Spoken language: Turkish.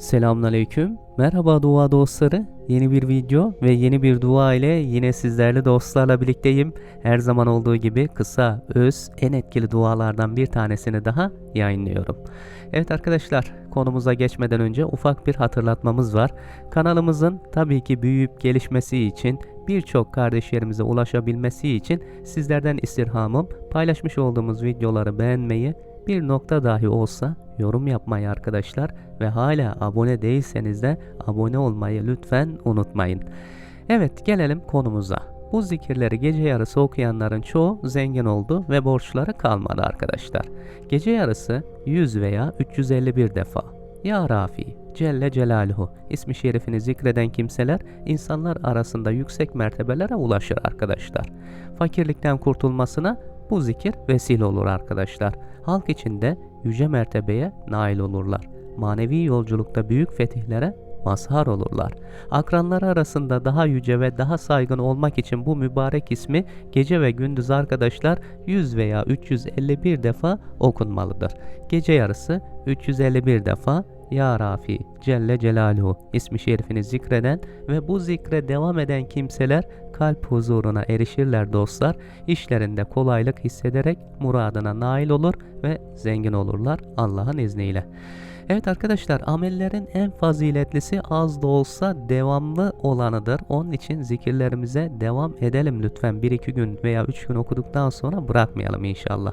Selamünaleyküm. Merhaba dua dostları. Yeni bir video ve yeni bir dua ile yine sizlerle dostlarla birlikteyim. Her zaman olduğu gibi kısa, öz, en etkili dualardan bir tanesini daha yayınlıyorum. Evet arkadaşlar, konumuza geçmeden önce ufak bir hatırlatmamız var. Kanalımızın tabii ki büyüyüp gelişmesi için birçok kardeşlerimize ulaşabilmesi için sizlerden istirhamım paylaşmış olduğumuz videoları beğenmeyi, bir nokta dahi olsa yorum yapmayı arkadaşlar ve hala abone değilseniz de abone olmayı lütfen unutmayın. Evet gelelim konumuza. Bu zikirleri gece yarısı okuyanların çoğu zengin oldu ve borçları kalmadı arkadaşlar. Gece yarısı 100 veya 351 defa ya Rafi, Celle Celaluhu ismi şerifini zikreden kimseler insanlar arasında yüksek mertebelere ulaşır arkadaşlar. Fakirlikten kurtulmasına bu zikir vesile olur arkadaşlar. Halk içinde yüce mertebeye nail olurlar. Manevi yolculukta büyük fetihlere mazhar olurlar. Akranları arasında daha yüce ve daha saygın olmak için bu mübarek ismi gece ve gündüz arkadaşlar 100 veya 351 defa okunmalıdır. Gece yarısı 351 defa ya Rafi Celle Celaluhu ismi şerifini zikreden ve bu zikre devam eden kimseler kalp huzuruna erişirler dostlar. İşlerinde kolaylık hissederek muradına nail olur ve zengin olurlar Allah'ın izniyle. Evet arkadaşlar amellerin en faziletlisi az da olsa devamlı olanıdır. Onun için zikirlerimize devam edelim lütfen. 1-2 gün veya 3 gün okuduktan sonra bırakmayalım inşallah.